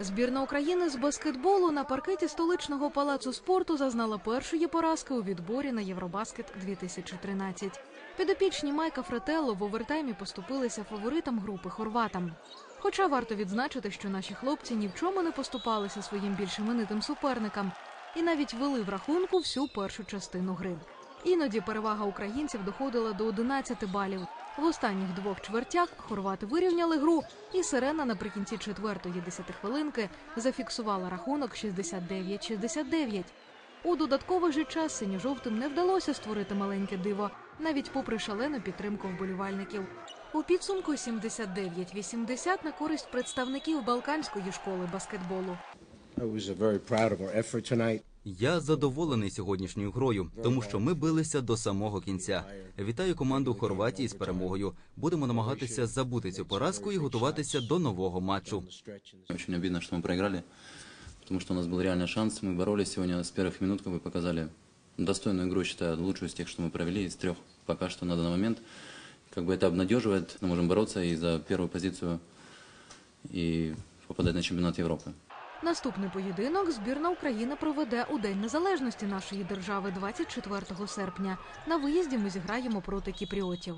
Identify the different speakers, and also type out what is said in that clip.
Speaker 1: Збірна України з баскетболу на паркеті столичного палацу спорту зазнала першої поразки у відборі на Євробаскет 2013. Підопічні Майка Фретелло в овертаймі поступилися фаворитам групи хорватам. Хоча варто відзначити, що наші хлопці ні в чому не поступалися своїм більш іменитим суперникам і навіть вели в рахунку всю першу частину гри. Іноді перевага українців доходила до 11 балів. В останніх двох чвертях хорвати вирівняли гру, і сирена наприкінці четвертої десятихвилинки зафіксувала рахунок 69-69. У додатковий же час синьо-жовтим не вдалося створити маленьке диво, навіть попри шалену підтримку вболівальників. У підсумку 79-80 на користь представників Балканської школи баскетболу.
Speaker 2: I was very proud of our effort tonight.
Speaker 3: Я задоволений сьогоднішньою грою, тому що ми билися до самого кінця. Вітаю команду Хорватії з перемогою. Будемо намагатися забути цю поразку і готуватися до нового матчу.
Speaker 4: Очень обидно, что мы проиграли, потому что у нас был реальный шанс. Мы боролись сегодня с первых минут, как бы показали достойную игру, считаю, лучшую из тех, что мы провели, из трех пока что на данный момент. Как бы это обнадеживает, мы можем бороться и за первую позицию и попадать на чемпионат Европы.
Speaker 1: Наступний поєдинок збірна України проведе у День Незалежності нашої держави 24 серпня. На виїзді ми зіграємо проти кіпріотів.